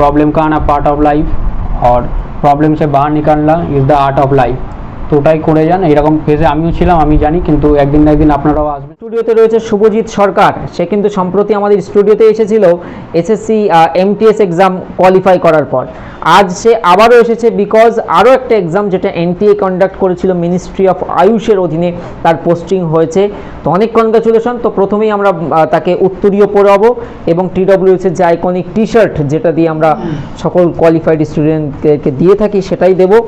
Problem का आना part of life और प्रॉब्लम से बाहर निकलना is the art of life তো ওটাই করে যান এরকম ফেজে আমিও ছিলাম, আমি জানি, কিন্তু একদিন না একদিন আপনারাও আসবেন। স্টুডিওতে রয়েছে শুভজিৎ সরকার, সে কিন্তু সম্প্রতি আমাদের স্টুডিওতে এসেছিল এসএসসি এমটিএস এক্সাম কোয়ালিফাই করার পর। আজ সে আবারও এসেছে বিকজ আরও একটা এক্সাম যেটা এনটিএ কন্ডাক্ট করেছিল মিনিস্ট্রি অফ আয়ুষের অধীনে, তার পোস্টিং হয়েছে। তো অনেক কনগ্রাচুলেশন তো প্রথমেই আমরা তাকে উত্তরীয় পড়াবো এবং টিডব্লিউএস এর যে আইকনিক টি শার্ট যেটা দিয়ে আমরা সকল কোয়ালিফাইড স্টুডেন্টকে দিয়ে থাকি, সেটাই দেবো।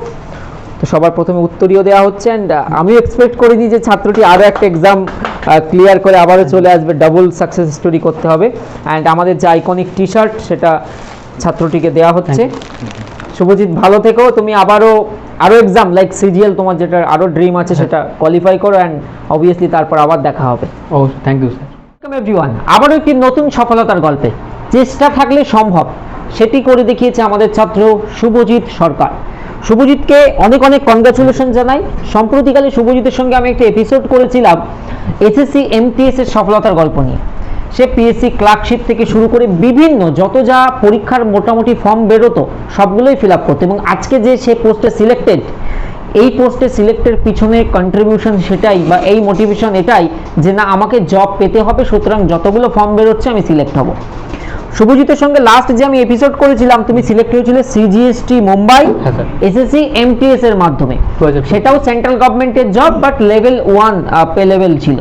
তো সবার প্রথমে উত্তরীয় দেওয়া হচ্ছে অ্যান্ড আমিও এক্সপেক্ট করিনি যে ছাত্রটি আরও একটা এক্সাম ক্লিয়ার করে আবারও চলে আসবে ডাবল সাকসেস স্টোরি করতে হবে অ্যান্ড আমাদের যে আইকনিক টি শার্ট সেটা ছাত্রটিকে দেওয়া হচ্ছে। শুভজিৎ ভালো থেকো তুমি আবারও আরও এক্সাম লাইক সিজিএল তোমার যেটা আরও ড্রিম আছে সেটা কোয়ালিফাই করো অ্যান্ড অবভিয়াসলি তারপর আবার দেখা হবে। ও thank you sir welcome everyone আবারও একটি নতুন সফলতার গল্পে। চেষ্টা থাকলে সম্ভব। সেটি করে দেখিয়েছে আমাদের ছাত্র শুভজিৎ সরকার। শুভজিৎকে অনেক অনেক কনগ্রাচুলেশন জানাই। সম্প্রতিকালে শুভজিতের সঙ্গে আমি একটা এপিসোড করেছিলাম, এসএসসি এমটিএস এর সফলতার গল্প নিয়ে। সে পিএসসি ক্লার্কশিপ থেকে শুরু করে বিভিন্ন যত যা পরীক্ষার মোটামুটি ফর্ম বেরোতো, সবগুলোই ফিল আপ করতো এবং আজকে যে সে পোস্টে সিলেক্টেড এই পোস্টে সিলেক্টের পিছনে কন্ট্রিবিউশন সেটাই বা এই মোটিভেশন এটাই যে না, আমাকে জব পেতে হবে, সুতরাং যতগুলো ফর্ম বেরোচ্ছে আমি সিলেক্ট হব। শুভজিতের সঙ্গে লাস্ট যে আমি এপিসোড করেছিলাম তুমি সিলেক্ট হয়েছিলে সিজিএসটি মুম্বাই এসএসসি এমটিএস এর মাধ্যমে। 2015 সেটাও সেন্ট্রাল গভর্নমেন্টের job but level one pay level ছিল।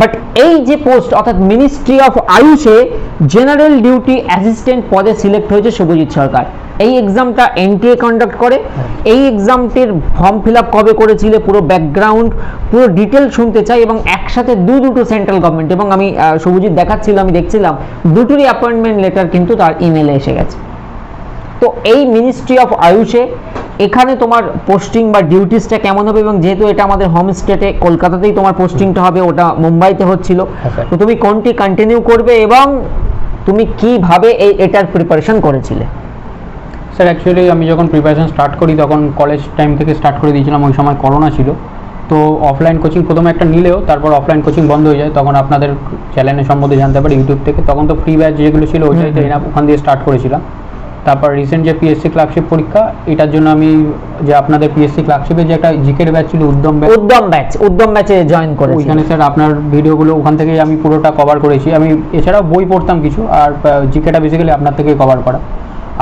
বাট এই যে পোস্ট অর্থাৎ মিনিস্ট্রি অফ আয়ুষে জেনারেল ডিউটি অ্যাসিস্ট্যান্ট পদে সিলেক্ট হয়েছে শুভজিৎ সরকার। এই এক্সামটা এনটিএ কন্ডাক্ট করে। এই এক্সামটির ফর্ম ফিল আপ কবে করেছিলে? পুরো ব্যাকগ্রাউন্ড পুরো ডিটেল শুনতে চাই এবং একসাথে দু দুটো সেন্ট্রাল গভর্নমেন্ট এবং আমি শুভজিৎ দেখাচ্ছিল আমি দেখছিলাম দুটোরই অ্যাপয়েন্টমেন্ট লেটার কিন্তু তার ইমেলে এসে গেছে। তো এই মিনিস্ট্রি অফ আয়ুষে এখানে তোমার পোস্টিং বা ডিউটিসটা কেমন হবে এবং যেহেতু এটা আমাদের হোম স্টেটে কলকাতাতেই তোমার পোস্টিংটা হবে ওটা মুম্বাইতে হচ্ছিল। হ্যাঁ, তো তুমি কোনটি কন্টিনিউ করবে এবং তুমি কীভাবে এই এটার প্রিপারেশন করেছিলে? স্যার অ্যাকচুয়ালি আমি যখন প্রিপারেশন স্টার্ট করি তখন কলেজ টাইম থেকে স্টার্ট করে দিয়েছিলাম ওই সময় করোনা ছিল। তো অফলাইন কোচিং প্রথমে একটা নিলেও তারপর অফলাইন কোচিং বন্ধ হয়ে যায়। তখন আপনাদের চ্যানেলের সম্বন্ধে জানতে পারি ইউটিউব থেকে। তখন তো ফ্রি ব্যাচ যেগুলো ছিল ওইটাই ওখান দিয়ে স্টার্ট করেছিলাম। তারপর রিসেন্ট যে পিএসসি ক্লার্কশিপ পরীক্ষা এটার জন্য আমি যে আপনাদের পিএসসি ক্লার্কশিপের যে একটা জিকের ব্যাচ ছিল উদ্যম ব্যাচ উদ্যম ব্যাচ উদ্যম ব্যাচে জয়েন করে ওইখানে স্যার আপনার ভিডিওগুলো ওখান থেকেই আমি পুরোটা কভার করেছি। আমি এছাড়াও বই পড়তাম কিছু আর জিকেটা বেসিক্যালি আপনার থেকেই কভার করা।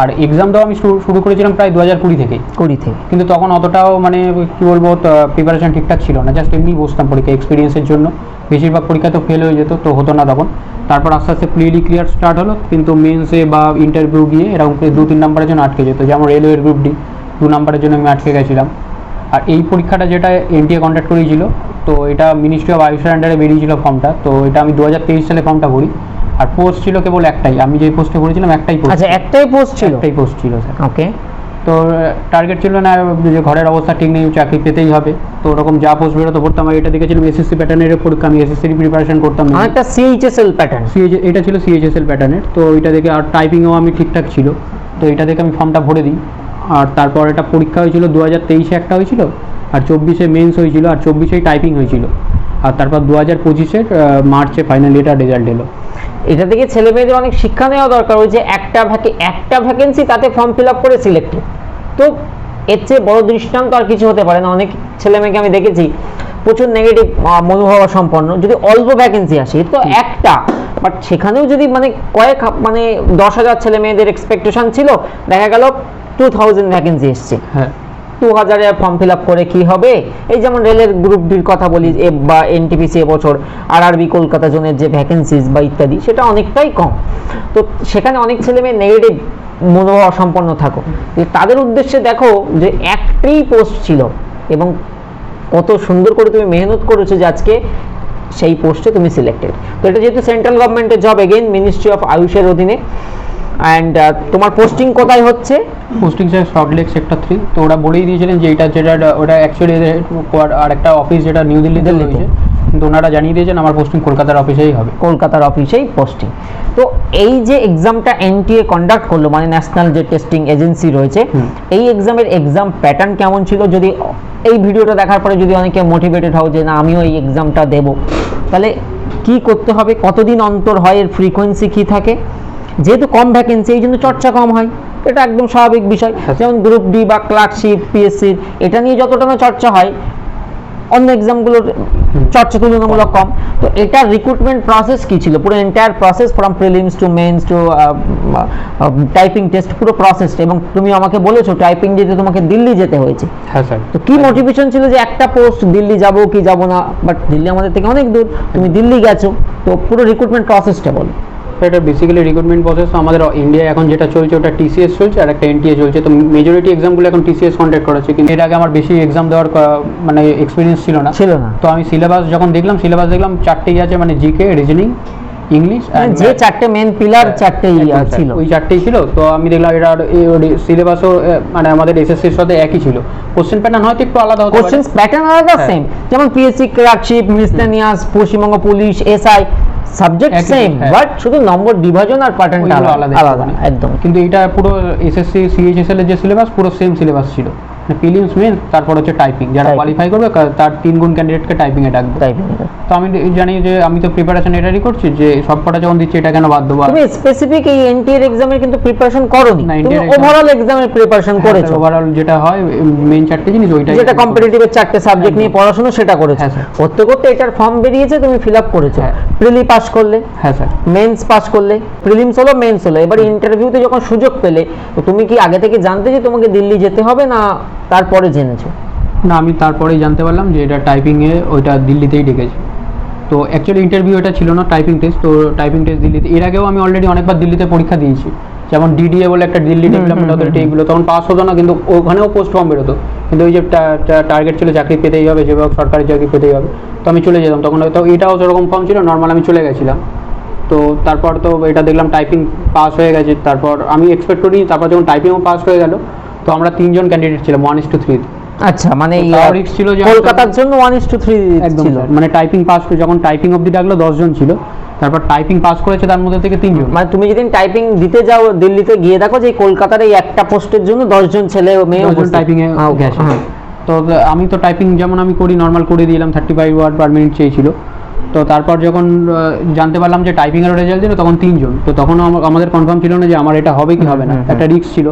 আর এক্সামটাও আমি শুরু শুরু করেছিলাম প্রায় দু হাজার কুড়ি থেকে। কুড়ি থেকে। কিন্তু তখন অতটাও মানে কি বলব প্রিপারেশন ঠিকঠাক ছিল না। জাস্ট এমনি বসতাম পরীক্ষা এক্সপিরিয়েন্সের জন্য। বেশিরভাগ পরীক্ষা তো ফেল হয়ে যেত তো হতো না তখন। তারপর আস্তে আস্তে প্রিলি ক্লিয়ার স্টার্ট হলো কিন্তু মেন্সে বা ইন্টারভিউ গিয়ে এরকম করে দু তিন নম্বরের জন্য আটকে যেত। যেমন রেলওয়ের গ্রুপ ডি দু নম্বরের জন্য আমি আটকে গেছিলাম। আর এই পরীক্ষাটা যেটা এনটিএ কন্ট্যাক্ট করেছিল তো এটা মিনিস্ট্রি অফ আয়ুষের আন্ডারে বেরিয়েছিল ফর্মটা তো এটা আমি দু হাজার তেইশ সালে ফর্মটা ভরি আর পোস্ট ছিল কেবল একটাই। আমি যে পোস্টে ভরেছিলাম একটাই পোস্ট আচ্ছা একটাই পোস্ট ছিল? একটাই পোস্ট ছিল স্যার ওকে তো টার্গেট ছিল না যে ঘরের অবস্থা ঠিক নেই চাকরি পেতেই হবে। তো ওরকম যা পোস্ট বেরোতো পড়তাম আর এটা দেখেছিলাম এসএসসি প্যাটার্নের পরীক্ষা আমি এসএসসির প্রিপারেশন করতাম। অনেকটা সিএইচএসএল প্যাটার্ন এটা ছিল সিএইচএসএল প্যাটার্নের তো এটা দেখে আর টাইপিংও আমি ঠিকঠাক ছিল। তো এটা দেখে আমি ফর্মটা ভরে দিই। আর তারপর এটা পরীক্ষা হয়েছিল দু হাজার তেইশে একটা হয়েছিল আর চব্বিশে মেন্স হয়েছিল আর চব্বিশেই টাইপিং হয়েছিল। আর তারপর দু হাজার পঁচিশের মার্চে ফাইনালি এটা রেজাল্ট এলো। এটা থেকে ছেলে মেয়েদের অনেক শিক্ষা নেওয়া দরকার ওই যে একটা ভ্যাকে একটা ভ্যাকেন্সি তাতে ফর্ম ফিল আপ করে সিলেক্টেড তো এর চেয়ে বড় দৃষ্টান্ত আর কিছু হতে পারে না অনেক ছেলে মেয়েকে আমি দেখেছি প্রচুর নেগেটিভ মনোভাব সম্পন্ন যদি অল্প ভ্যাকেন্সি আসে তো একটা বাট সেখানেও যদি মানে কয়েক মানে দশ হাজার ছেলে মেয়েদের এক্সপেকটেশন ছিল দেখা গেল টু থাউজেন্ড ভ্যাকেন্সি এসছে। হ্যাঁ। টু হাজারে ফর্ম ফিল আপ করে কি হবে? এই যেমন রেলের গ্রুপ ডির কথা বলি, এ বা এনটিপিসি এবছর আর আরবি কলকাতা জোনের যে ভ্যাকেন্সিজ বা ইত্যাদি, সেটা অনেকটাই কম। তো সেখানে অনেক ছেলে মেয়ে নেগেটিভ মনোভাব সম্পন্ন থাকো। তাদের উদ্দেশ্যে দেখো যে একটাই পোস্ট ছিল, এবং কত সুন্দর করে তুমি মেহনত করেছ যে আজকে সেই পোস্টে তুমি সিলেক্টেড তো এটা যেহেতু সেন্ট্রাল গভর্নমেন্টের জব এগেইন মিনিস্ট্রি অফ আয়ুষের অধীনে। অ্যান্ড তোমার পোস্টিং কোথায় হচ্ছে? Posting sir Salt Lake sector three তো ওরা বলেই দিয়েছিলেন যে এটা যেটা ওটা অ্যাকচুয়ালি আর একটা অফিস যেটা নিউ দিল্লিতে। রয়েছে। কিন্তু ওনারা জানিয়ে দিয়েছেন আমার পোস্টিং কলকাতার অফিসেই হবে। কলকাতার অফিসেই পোস্টিং তো এই যে এক্সামটা এনটিএ কন্ডাক্ট করল মানে ন্যাশনাল যে টেস্টিং এজেন্সি রয়েছে এই এক্সামের এক্সাম প্যাটার্ন কেমন ছিল? যদি এই ভিডিওটা দেখার পরে যদি অনেকে মোটিভেটেড হও যে না আমিও এই এক্সামটা দেব তাহলে কি করতে হবে? কতদিন অন্তর হয়? এর ফ্রিকোয়েন্সি কি থাকে? যেহেতু কম ভ্যাকেন্সি এই জন্য চর্চা কম হয়। এটা একদম স্বাভাবিক বিষয়। যেমন গ্রুপ ডি বা ক্লার্কশিপ পিএসসি এটা নিয়ে যতটা না চর্চা হয় অন্য এক্সামগুলোর চর্চা তুলনামূলক কম। তো এটার রিক্রুটমেন্ট প্রসেস কি ছিল? পুরো entire process from prelims to mains to typing test পুরো প্রসেস এবং তুমি আমাকে বলেছ টাইপিং যেতে তোমাকে দিল্লি যেতে হয়েছে। হ্যাঁ স্যার। তো কি মোটিভেশন ছিল যে একটা পোস্ট দিল্লি যাব কি যাব না? বাট দিল্লি আমাদের থেকে অনেক দূর। তুমি দিল্লি গেছো। তো পুরো রিক্রুটমেন্ট প্রসেসটা বলো। এটা বেসিক্যালি রিক্রুটমেন্ট প্রসেস আমাদের ইন্ডিয়ায় এখন যেটা চলছে ওটা টিসিএস চলছে আর একটা এনটিএ চলছে। তো মেজরিটি এক্সামগুলো এখন টিসিএস কন্ট্যাক্ট করাচ্ছে কিন্তু এর আগে আমার বেশি এক্সাম দেওয়ার মানে এক্সপিরিয়েন্স ছিল না। ছিল না। তো আমি সিলেবাস যখন দেখলাম সিলেবাস দেখলাম চারটেই আছে মানে জিকে রিজনিং ইংলিশ যে চারটে মেন পিলার চারটেই আহ, ছিল। ওই চারটেই ছিল। তো আমি দেখলাম এটা সিলেবাসও মানে আমাদের এসএসসির সাথে একই ছিল। কোশ্চেন প্যাটার্ন হয়তো একটু আলাদা হতে পারে। প্যাটার্ন আলাদা হ্যাঁ। সেম যেমন PSC clerkship miscellaneous Paschimbanga police SI subject same. But শুধু নম্বর বিভাজন আর প্যাটার্নটা আলাদা। আলাদা আলাদা একদম। কিন্তু এটা পুরো এসএসসি সিএইচএসএল এর যে সিলেবাস পুরো সেম সিলেবাস ছিল। প্রিলিমস মেন তারপর হচ্ছে টাইপিং যারা কোয়ালিফাই করবে তার তিন গুণ ক্যান্ডিডেটকে টাইপিং এ ডাকবে। টাইপিং তো আমি জানি যে আমি তো প্রিপারেশন এটারই করছি যে সব কটা যখন দিচ্ছি এটা কেন বাদ দেবো? তুমি স্পেসিফিক এই এনটিএর এক্সামের কিন্তু প্রিপারেশন করোনি। তুমি ওভারঅল এক্সামের প্রিপারেশন করেছ। ওভারঅল যেটা হয় মেন চারটে জিনিস ওইটাই যেটা কম্পিটিটিভের চারটে সাবজেক্ট নিয়ে পড়াশোনা সেটা করেছ। হ্যাঁ। করতে করতে এটার ফর্ম বেরিয়েছে তুমি ফিল আপ করেছ। হ্যাঁ। প্রিলি পাস করলে হ্যাঁ স্যার মেন্স পাস করলে প্রিলিমস হলো মেন্স হলো। এবার ইন্টারভিউতে যখন সুযোগ পেলে তো তুমি কি আগে থেকে জানতে যে তোমাকে দিল্লি যেতে হবে না তারপরে জেনেছো? না আমি তারপরেই জানতে পারলাম যে এটা টাইপিংয়ে ওইটা দিল্লিতেই ডেকেছে। তো অ্যাকচুয়ালি ইন্টারভিউ এটা ছিল না টাইপিং টেস্ট তো টাইপিং টেস্ট দিল্লিতে এর আগেও আমি অলরেডি অনেকবার দিল্লিতে পরীক্ষা দিয়েছি। যেমন ডিডিএ বলে একটা দিল্লি ডেভেলপমেন্ট অথরিটি এইগুলো তখন পাস হতো না কিন্তু ওখানেও পোস্ট ফর্ম বেরোতো। কিন্তু ওই যে টার্গেট ছিল চাকরি পেতেই হবে যেভাবে সরকারি চাকরি পেতেই হবে। তো আমি চলে যেতাম তখন হয়তো এটাও সেরকম ফর্ম ছিল নর্মাল আমি চলে গেছিলাম। তো তারপর তো এটা দেখলাম টাইপিং পাস হয়ে গেছে তারপর আমি এক্সপেক্ট করিনি তারপর যখন টাইপিংও পাস হয়ে গেল তো আমরা তিনজন ক্যান্ডিডেট ছিলাম ওয়ান ইস টু থ্রি আচ্ছা মানে risk ছিল যে কলকাতার জন্য ওয়ান ইস টু থ্রি একদম ছিল। মানে টাইপিং পাস যখন টাইপিং অবধি ডাকলো দশজন ছিল। তারপর টাইপিং পাস করেছে তার মধ্যে থেকে তিনজন। মানে তুমি যেদিন টাইপিং দিতে যাও দিল্লিতে গিয়ে দেখো যে কলকাতার এই একটা পোস্টের জন্য দশজন ছেলে মেয়ে। টাইপিং এ গেছে। হ্যাঁ। তো আমি তো টাইপিং যেমন আমি করি নর্মাল করে দিলাম thirty five word per minute চেয়েছিল। তো তারপর যখন জানতে পারলাম যে টাইপিং এর রেজাল্ট দিল তখন তিনজন। তো তখন আমাদের কনফার্ম ছিল না যে আমার এটা হবে কি হবে না। একটা রিস্ক ছিল।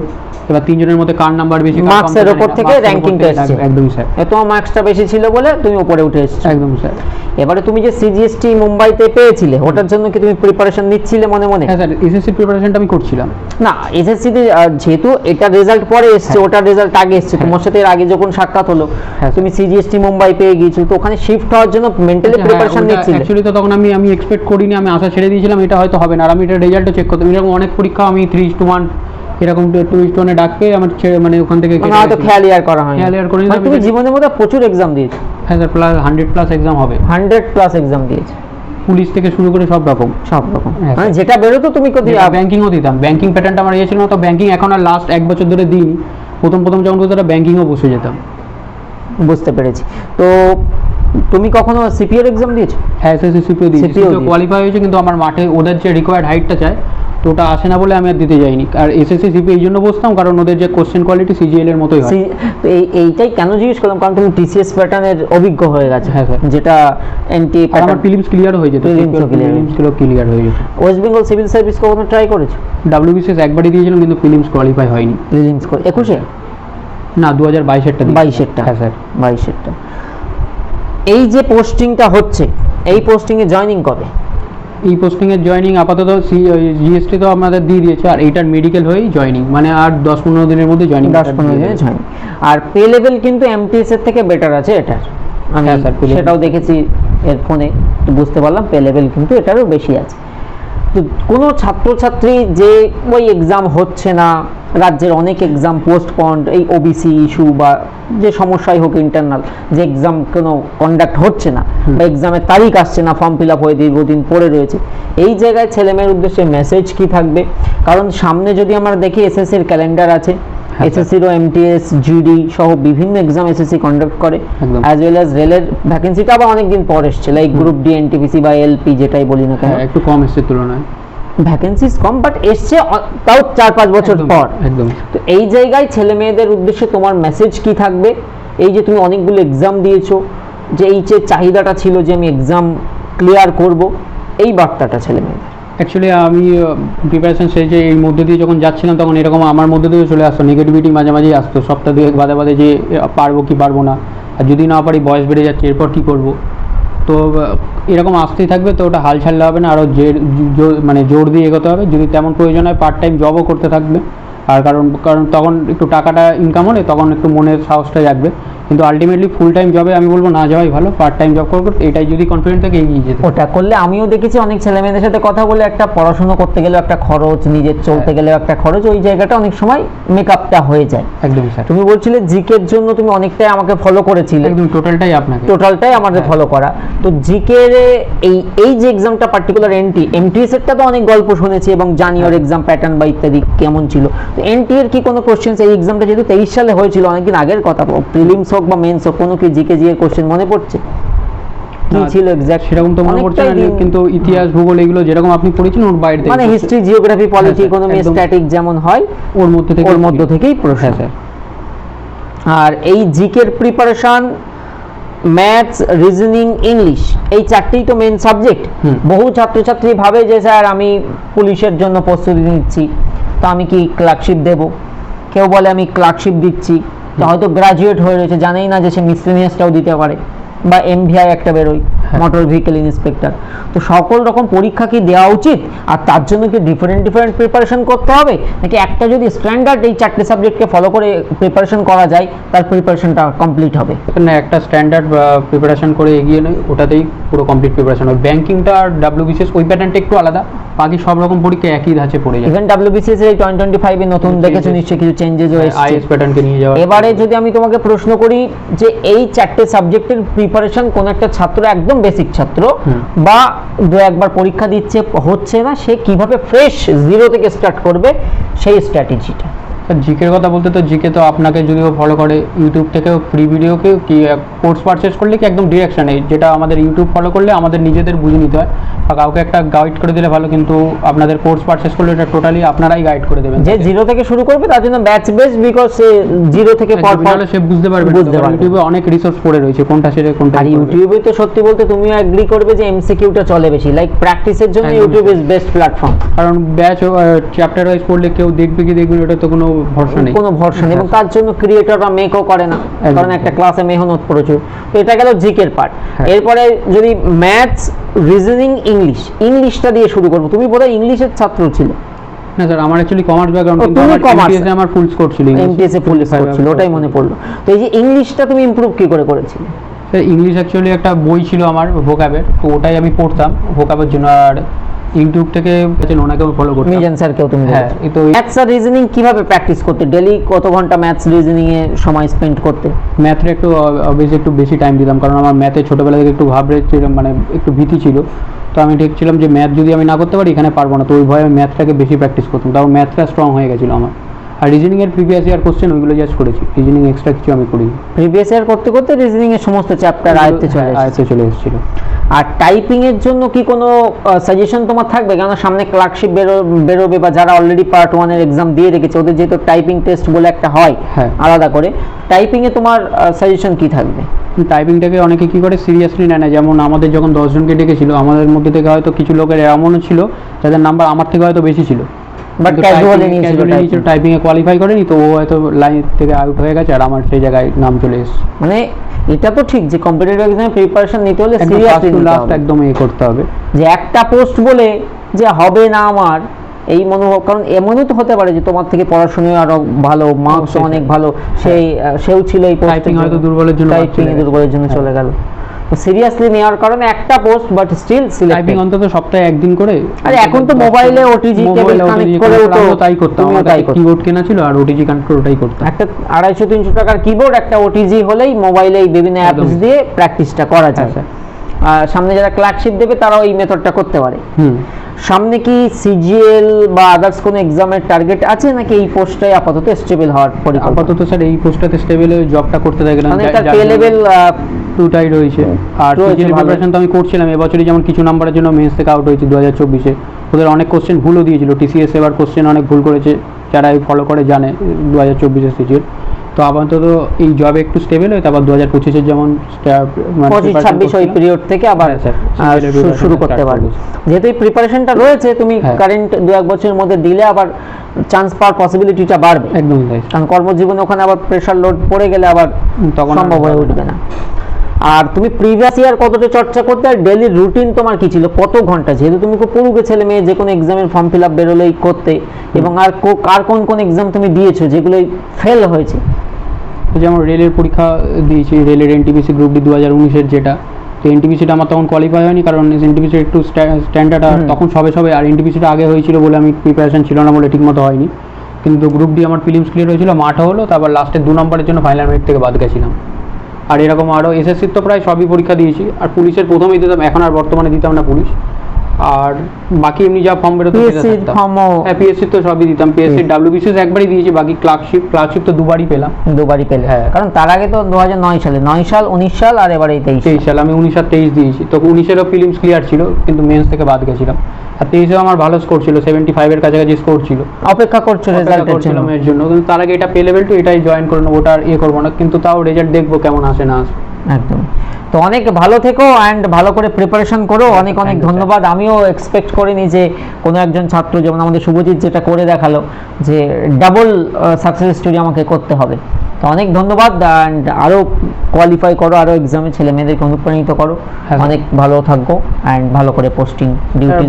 এবার তিনজনের মধ্যে কার নাম্বার বেশি এর জানি থেকে Marks এর ranking ওপর টা থেকে এসছে। একদমই স্যার। এ তোমার মার্কসটা বেশি ছিল বলে তুমি উপরে উঠে এসেছ। একদম স্যার। এবারে তুমি যে সিজিএসটি মুম্বাইতে পেয়েছিলে ওটার জন্য কি তুমি প্রিপারেশন নিচ্ছিলে মনে মনে? হ্যাঁ স্যার এসএসসি প্রিপারেশনটা আমি করছিলাম। না এসএসসি তে যেহেতু এটা রেজাল্ট পরে এসেছে ওটার রেজাল্ট আগে এসেছে তোমার সাথে এর আগে যখন সাক্ষাৎ হলো হ্যাঁ, তুমি সিজিএসটি মুম্বাই পেয়ে গিয়েছো তো ওখানে শিফট হওয়ার জন্য মেন্টালি প্রিপারেশন নিচ্ছিলে। অ্যাকচুয়ালি তো তখন আমি আমি এক্সপেক্ট করিনি আমি আশা ছেড়ে দিয়েছিলাম এটা হয়তো হবে না। আর আমি এটা রেজাল্টও চেক করতাম। এরকম অনেক পরীক্ষা আমি থ্রি টু ওয়ান এরকম টু টু ওয়ানে ডাক পেয়ে আমার ছেড়ে মানে ওখান থেকে মানে হয়তো খেয়াল ইয়ার করা হয় খেয়াল আর করিনি, মানে তুমি জীবনের মধ্যে প্রচুর এক্সাম দিয়েছ। হ্যাঁ sir plus hundred plus exam হবে। হান্ড্রেড প্লাস এক্সাম দিয়েছ। পুলিশ থেকে শুরু করে সব রকম। সব রকম। হ্যাঁ, মানে যেটা বেরোতো তুমি কোথায় ব্যাংকিংও দিতাম। ব্যাংকিং প্যাটার্নটা আমার ইয়ে ছিল না তো ব্যাংকিং এখন আর লাস্ট এক বছর ধরে দিইনি। প্রথম প্রথম যখন কোথাও ব্যাংকিংও বসে যেতাম। বুঝতে পেরেছি। তো তুমি কখনো সিপিএর এক্সাম দিয়েছ? হ্যাঁ এসএসসি সিপিও দিয়েছি। দিয়েছি। কোয়ালিফাই হয়েছে কিন্তু আমার মাঠে ওদের যে রিকোয়ার্ড হাইটটা চায় তো ওটা আসে না বলে আমি আর দিতে যাইনি। আর এসএসসি সিপি এই জন্য বসতাম কারণ ওদের যে কোশ্চেন কোয়ালিটি সিজিএল এর মতোই হয়। এই এইটাই কেন জিজ্ঞেস করলাম? কারণ তুমি টিসিএস প্যাটার্নের অভিজ্ঞ হয়ে গেছে। হ্যাঁ, স্যার। যেটা এনটি আমার প্রিলিমস ক্লিয়ার হয়ে যেত। প্রিলিমসগুলো ক্লিয়ার হয়ে যেত। ওয়েস্ট বেঙ্গল সিভিল সার্ভিস কখনো ট্রাই করেছ? ডাব্লিউবিসিএস একবারই দিয়েছিলাম কিন্তু প্রিলিমস কোয়ালিফাই হয়নি। প্রিলিমস করে একুশে? না দু হাজার বাইশেরটা বাইশেরটা। হ্যাঁ স্যার। বাইশেরটা। এই যে পোস্টিংটা হচ্ছে এই পোস্টিংয়ে জয়েনিং কবে? এই পোস্টিং এর জয়েনিং আপাতত জিএসটি তো আমাদের দিয়ে দিয়েছে আর এইটার মেডিকেল হয়েই জয়েনিং মানে আর দশ পনেরো দিনের মধ্যে জয়েনিং দশ পনেরো দিনে জয়েনিং আর পে লেভেল কিন্তু এমটিএস এর থেকে বেটার আছে এটার। আমি হ্যাঁ, স্যার, সেটাও দেখেছি এর ফোনে তো বুঝতে পারলাম পে লেভেল কিন্তু এটারও বেশি আছে। তো কোনো ছাত্রছাত্রী যে ওই এক্সাম হচ্ছে না রাজ্যের অনেক এক্সাম পোস্টপন্ড এই ওবিসি ইস্যু বা যে সমস্যাই হোক ইন্টারনাল যে এক্সাম কোনো কন্ডাক্ট হচ্ছে না বা এক্সামের তারিখ আসছে না ফর্ম ফিল আপ হয়ে দীর্ঘদিন পড়ে রয়েছে এই জায়গায় ছেলেমেয়ের উদ্দেশ্যে মেসেজ কি থাকবে? কারণ সামনে যদি আমরা দেখি এসএসসির ক্যালেন্ডার আছে এসএসসিরও এমটিএস জিডি সহ বিভিন্ন এক্সাম এসএসসি কন্ডাক্ট করে অ্যাজ ওয়েল অ্যাজ রেলের ভ্যাকেন্সিটা আবার অনেকদিন পর এসছে লাইক গ্রুপ ডি এনটিপিসি বা এলপি যেটাই বলি না কেন। হ্যাঁ একটু কম এসছে তুলনায়। ভ্যাকেন্সিস কম বাট এসছে তাও চার পাঁচ বছর পর। একদম। তো এই জায়গায় ছেলে মেয়েদের উদ্দেশ্যে তোমার মেসেজ কি থাকবে? এই যে তুমি অনেকগুলো এক্সাম দিয়েছ যে এই যে চাহিদাটা ছিল যে আমি এক্সাম ক্লিয়ার করব এই বার্তাটা ছেলে মেয়েদের। অ্যাকচুয়ালি আমি প্রিপারেশন স্টেজে এই মধ্যে দিয়ে যখন যাচ্ছিলাম তখন এরকম আমার মধ্যে দিয়ে চলে আসতো নেগেটিভিটি মাঝে মাঝেই আসতো। সপ্তাহ দুয়েক বাদে বাদে যে পারব কি পারব না। আর যদি না পারি বয়স বেড়ে যাচ্ছে এরপর কি করব? তো এরকম আসতেই থাকবে তো ওটা হাল ছাড়লে হবে না আরও যে জো- মানে জোর দিয়ে এগোতে হবে। যদি তেমন প্রয়োজন হয় পার্ট টাইম জবও করতে থাকবে। আর কারণ কারণ তখন একটু টাকাটা ইনকাম হলে তখন একটু মনের সাহসটা জাগবে। কিন্তু আলটিমেটলি ফুল টাইম জবে আমি বলব না যাওয়াই ভালো পার্ট টাইম জব করব এটাই যদি কনফিডেন্ট থাকে এগিয়ে যেতে ওটা করলে আমিও দেখেছি অনেক ছেলে মেয়েদের সাথে কথা বলে একটা পড়াশোনা করতে গেলেও একটা খরচ নিজের চলতে হ্যাঁ। গেলেও একটা খরচ ওই জায়গাটা অনেক সময় মেকআপটা হয়ে যায়। একদমই স্যার তুমি বলছিলে জিকের জন্য তুমি অনেকটাই আমাকে ফলো করেছিলে। একদম টোটালটাই আপনাকে। টোটালটাই আমাদের হ্যাঁ। ফলো করা। তো জিকে এই এই যে এক্সামটা পার্টিকুলার এনটি এমটিএস এরটা তো অনেক গল্প শুনেছি এবং জানি ওর হ্যাঁ। এক্সাম প্যাটার্ন বা ইত্যাদি কেমন ছিল। তো এনটি এর কি কোনো কোশ্চেন্স এই এক্সামটা যেহেতু তেইশ সালে হয়েছিল অনেকদিন আগের কথা প্রিলিমস হোক বা মেন্স হোক কোনো কি জিকে জিএর কোশ্চেন মনে পড়ছে? কি ছিল এক্সাক্ট সেরকম তো মনে পড়ছে না কিন্তু ইতিহাস ভূগোল এগুলো যেরকম আপনি পড়েছিলেন ওর বাইরে থেকে মানে history geography polity economy static যেমন হয় ওর মধ্যে থেকে ওর মধ্য থেকেই প্রশ্ন হ্যাঁ আর এই জিকের প্রিপারেশন ম্যাথস রিজনিং ইংলিশ এই চারটেই তো মেন সাবজেক্ট। বহু ছাত্রছাত্রী ভাবে যে স্যার আমি পুলিশের জন্য প্রস্তুতি নিচ্ছি তো আমি কি ক্লার্কশিপ দেব? কেউ বলে আমি ক্লার্কশিপ দিচ্ছি। হয়তো গ্রাজুয়েট হয়ে রয়েছে, জানেই না যে সে মিসলিনিয়াসটাও দিতে পারে, বা এমভিআই একটা বেরোয়। মোটর ভেহিকেল ইন্সপেক্টর তো সকল রকম পরীক্ষা কি দেওয়া উচিত? আর তার জন্য কি ডিফারেন্ট ডিফারেন্ট প্রিপারেশন করতে হবে? নাকি একটা যদি স্ট্যান্ডার্ড এই চারটে সাবজেক্টকে ফলো করে প্রিপারেশন করা যায় তার প্রিপারেশনটা কমপ্লিট হবে? না একটা স্ট্যান্ডার্ড প্রিপারেশন করে এগিয়ে নয় ওটাতেই পুরো কমপ্লিট প্রিপারেশন হবে। ব্যাংকিংটা আর ডাব্লিউবিসিএস ওই প্যাটার্নটা একটু আলাদা। বাকি সব রকম পরীক্ষা একই ধাঁচে পড়ে যায়। ইভেন ডাব্লিউবিসিএস এর টোয়েন্টি টোয়েন্টি ফাইভে নতুন. দেখেছ নিশ্চয়ই কিছু চেঞ্জেসও এসেছে। আইএস প্যাটার্নকে নিয়ে যাওয়া এবারে যদি আমি তোমাকে প্রশ্ন করি যে এই চারটে সাবজেক্টের প্রিপারেশন কোন একটা ছাত্র একদম বেসিক ছাত্র বা দু একবার পরীক্ষা দিচ্ছে হচ্ছে না সে কীভাবে ফ্রেশ জিরো থেকে স্টার্ট করবে সেই স্ট্র্যাটেজিটা জিকের কথা বলতে তো জিকে তো আপনাকে যদিও ফলো করে ইউটিউব থেকেও ফ্রি ভিডিওকে কি কোর্স পারচেস করলে কি একদম ডিরেকশানে যেটা আমাদের ইউটিউব ফলো করলে আমাদের নিজেদের বুঝে নিতে হয়। বা কাউকে একটা গাইড করে দিলে ভালো কিন্তু আপনাদের কোর্স পারচেস করলে এটা টোটালি আপনারাই গাইড করে দেবেন যে জিরো থেকে শুরু করবে তার জন্য ব্যাচ বেস বিকজ সে জিরো থেকে পর পর তাহলে সে বুঝতে পারবে বুঝতে পারবে। ইউটিউবে অনেক রিসোর্স পড়ে রয়েছে কোনটা সেটা কোনটা আর ইউটিউবে তো সত্যি বলতে তুমিও এগ্রি করবে যে এমসিকিউটা চলে বেশি। লাইক প্র্যাকটিসের জন্য ইউটিউব ইজ বেস্ট প্ল্যাটফর্ম কারণ ব্যাচ চ্যাপ্টার ওয়াইজ পড়লে কেউ দেখবে কি দেখবে এটা তো কোনো ভরসা নেই। কোনো ভরসা নেই এবং তার জন্য ক্রিয়েটররা মেকও করে না। কারণ একটা ক্লাসে মেহনত প্রচুর। তো এটা গেল জিকের পার্ট হ্যাঁ। এরপরে যদি ম্যাথস রিজনিং ইংলিশ ইংলিশটা দিয়ে শুরু করব। তুমি বোধহয় ইংলিশের ছাত্র ছিল। না স্যার আমার অ্যাকচুয়ালি কমার্স ব্যাকগ্রাউন্ড কিন্তু তুমি। MTS আমার ফুল স্কোর ছিল এমটিএসে ফুল স্কোর ছিল ওটাই মনে পড়ল। তো এই যে ইংলিশটা তুমি ইমপ্রুভ কি করে করেছিলে? স্যার ইংলিশ অ্যাকচুয়ালি একটা বই ছিল আমার ভোকাবের তো ওটাই আমি পড়তাম ভোকাবের জন্য। আর ইউটিউব থেকে গেছেন ওনাকে ফলো করতাম। মিজান স্যারকেও তুমি হ্যাঁ তো ম্যাথস আর রিজনিং কীভাবে প্র্যাকটিস করতে? ডেলি কত ঘণ্টা ম্যাথস রিজনিং এ সময় স্পেন্ড করতে? ম্যাথে একটু অবভিয়াসলি একটু বেশি টাইম দিতাম কারণ আমার ম্যাথে ছোটবেলা থেকে একটু ভাবরে ছিলাম মানে একটু ভীতি ছিল। তো আমি ঠিক ছিলাম যে ম্যাথ যদি আমি না করতে পারি, এখানে পারব না। তো ওই ভয়ে আমি ম্যাথটাকে বেশি প্র্যাকটিস করতাম। তাও ম্যাথটা স্ট্রং হয়ে গেছিল আমার। আর রিজনিংয়ের প্রিভিয়াস ইয়ার কোশ্চেন ওইগুলো জাস্ট করেছি। রিজনিং এক্সট্রা কিছু আমি করিনি। প্রিভিয়াস ইয়ার করতে করতে রিজনিং এর সমস্ত চ্যাপ্টার আয়ত্তে চলে হ্যাঁ, আয়ত্তে চলে এসেছিল। আর টাইপিং এর জন্য কি কোনো সাজেশন তোমার থাকবে? কেন সামনে ক্লার্কশিপ বেরো বেরোবে বা যারা অলরেডি পার্ট ওয়ানের এক্সাম দিয়ে রেখেছে ওদের যেহেতু টাইপিং টেস্ট বলে একটা হয় হ্যাঁ। আলাদা করে টাইপিং এ তোমার সাজেশন কি থাকবে? টাইপিংটাকে অনেকে কি করে সিরিয়াসলি নেয় না। যেমন আমাদের যখন দশজনকে ডেকেছিল আমাদের মধ্যে থেকে হয়তো কিছু লোকের এমনও ছিল যাদের নাম্বার আমার থেকে হয়তো বেশি ছিল। বাট ক্যাজুয়ালি নিয়েছিল নিয়েছিল টাইপিংয়ে কোয়ালিফাই করেনি তো ও হয়তো লাইন থেকে আউট হয়ে গেছে আর আমার সেই জায়গায় নাম চলে এসেছে। মানে এটা তো ঠিক যে কম্পিটিটিভ এক্সামে প্রিপারেশন নিতে হলে সিরিয়াসলি লাস্ট একদম এ করতে হবে। যে একটা পোস্ট বলে যে হবে না আমার এই মনোভাব কারণ এমনও তো হতে পারে যে তোমার থেকে পড়াশোনায় আরও ভালো মার্কস অনেক ভালো সেই সেও ছিল এই পোস্টে হয়তো দুর্বলের জন্য টাইপিং এ। দুর্বলের জন্য হ্যাঁ। চলে গেল। সিরিয়াসলি নেওয়ার কারণে একটা পোস্ট বাট স্টিল টাইপিং অন্তত সপ্তাহে একদিন করে আরে এখন তো মোবাইলে ওটিজি কেবল কানেক্ট করে তো তাই করতাম তাই। কিবোর্ড কেনা ছিল আর ওটিজি কানেক্ট করে ওটাই করতাম একটা 250 300 টাকার কিবোর্ড একটা ওটিজি হলেই মোবাইলে বিভিন্ন অ্যাপস। দিয়ে প্র্যাকটিসটা করা যায়। আর সামনে যারা ক্লার্কশিপ দেবে তারাও এই মেথডটা করতে পারে। সামনে কি সিজিএল বা আদার্স কোনো এক্সামের টার্গেট আছে নাকি এই পোস্টটাই আপাতত স্টেবল হওয়ার পরিকল্পনা? আপাতত স্যার এই পোস্টটাতে স্টেবলে জবটা করতে থাকলাম মানে তার পে লেভেল দুটাই রয়েছে। আর সিজিএল। প্রিপারেশন তো আমি করছিলাম এবছরই যেমন কিছু নাম্বারের জন্য মেন্স থেকে আউট হয়েছে দু হাজার চব্বিশে। ওদের অনেক কোশ্চেন ভুলও দিয়েছিল। টিসিএস এবার কোশ্চেন অনেক ভুল করেছে। যারা এই ফলো করে জানে দু হাজার চব্বিশের সিজিএল তো আপাতত এই জবে একটু স্টেবল হয় তারপর দু হাজার পঁচিশের যেমন মানে পঁচিশ ছাব্বিশ ওই পিরিয়ড থেকে আবার হ্যাঁ, শুরু করতে পারবে। যেহেতু এই প্রিপারেশনটা রয়েছে তুমি। কারেন্ট দু এক বছরের মধ্যে দিলে আবার চান্স পাওয়ার পসিবিলিটিটা বাড়বে। একদমই তাই কারণ কর্মজীবনে ওখানে আবার প্রেশার লোড পড়ে গেলে আবার তখন আর সম্ভব হয়ে উঠবে না। আর তুমি প্রিভিয়াস ইয়ার কতটা চর্চা করতে আর ডেলি রুটিন তোমার কি ছিল? কত ঘণ্টা? যেহেতু তুমি খুব পুরুকে ছেলে মেয়ে যে কোনো এক্সামের ফর্ম ফিল আপ বেরোলেই করতে এবং আর কার কোন কোন এক্সাম তুমি দিয়েছ যেগুলো ফেল হয়েছে? যেমন রেলের পরীক্ষা দিয়েছি রেলের এনটিপিসি গ্রুপ ডি দু হাজার উনিশের যেটা। তো এনটিপিসিটা আমার তখন কোয়ালিফাই হয়নি কারণ এনটিপিসির একটু স্ট্যান্ডার্ড আর তখন সবে সবে আর এনটিপিসিটা আগে হয়েছিল বলে আমি প্রিপারেশন ছিল না বলে ঠিকমতো হয়নি। কিন্তু গ্রুপ ডি আমার ফিলিমস ক্লিয়ার হয়েছিল মাঠও হলো তারপর লাস্টের দু নম্বরের জন্য ফাইনাল মেরিট থেকে বাদ গেছিলাম। আর এরকম আরও এসএসসির তো প্রায় সবই পরীক্ষা দিয়েছি আর পুলিশের প্রথমেই দিতাম এখন আর বর্তমানে দিতাম না পুলিশ। আর বাকি এমনি যা ফর্ম বেরোতো হ্যাঁ পিএসসি তো সবই দিতাম। পিএসসি ডাব্লিউবিসিএস একবারই দিয়েছি বাকি ক্লার্কশিপ ক্লার্কশিপ তো দুবারই পেলাম। দুবারই পেলে। হ্যাঁ। কারণ তার আগে তো দু নয় সালে নয় সাল উনিশ সাল আর এবার তেইশ তেইশ সাল আমি উনিশ আর তেইশ দিয়েছি। তো উনিশেরও ফিলিমস ক্লিয়ার ছিল কিন্তু মেন্স থেকে বাদ গেছিলাম। আর তেইশেও আমার ভালো স্কোর ছিল সেভেন্টি ফাইভের কাছাকাছি স্কোর ছিল। অপেক্ষা করছ অপেক্ষা রেজাল্টের জন্য। এর জন্য। কিন্তু তার আগে এটা পে লেভেল টু এটাই জয়েন করে নেব ওটা আর ইয়ে করব না। কিন্তু তাও রেজাল্ট দেখব কেমন আসে না আসে। একদম। তো অনেক ভালো থেকো অ্যান্ড ভালো করে প্রিপারেশন করো। অনেক অনেক ধন্যবাদ। আমিও এক্সপেক্ট করিনি যে কোনো একজন ছাত্র যেমন আমাদের শুভজিৎ যেটা করে দেখাল যে ডাবল সাকসেস স্টোরি আমাকে করতে হবে। তো অনেক ধন্যবাদ অ্যান্ড আরও কোয়ালিফাই করো আরও এক্সামে ছেলে মেয়েদেরকে অনুপ্রাণিত করো। হ্যাঁ। অনেক ভালো থাকব অ্যান্ড ভালো করে পোস্টিং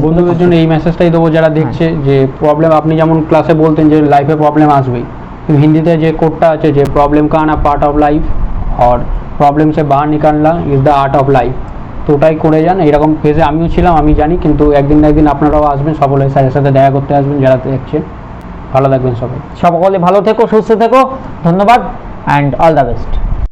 বন্ধুদের জন্য এই মেসেজটাই দেবো যারা হ্যাঁ। দেখছে যে প্রবলেম আপনি যেমন ক্লাসে বলতেন যে লাইফে প্রবলেম আসবেই হিন্দিতে যে কোডটা আছে যে প্রবলেম কান পার্ট অফ লাইফ আর প্রবলেম সে বাহার নিকালনা is the art of life তো ওটাই করে যান এরকম ফেজে আমিও ছিলাম, আমি জানি, কিন্তু একদিন না একদিন আপনারাও আসবেন সকলে স্যারের সাথে দেখা করতে আসবেন, যারা দেখছেন ভালো থাকবেন সবাই। সকলে ভালো থেকো, সুস্থ থেকো, ধন্যবাদ অ্যান্ড অল দ্য বেস্ট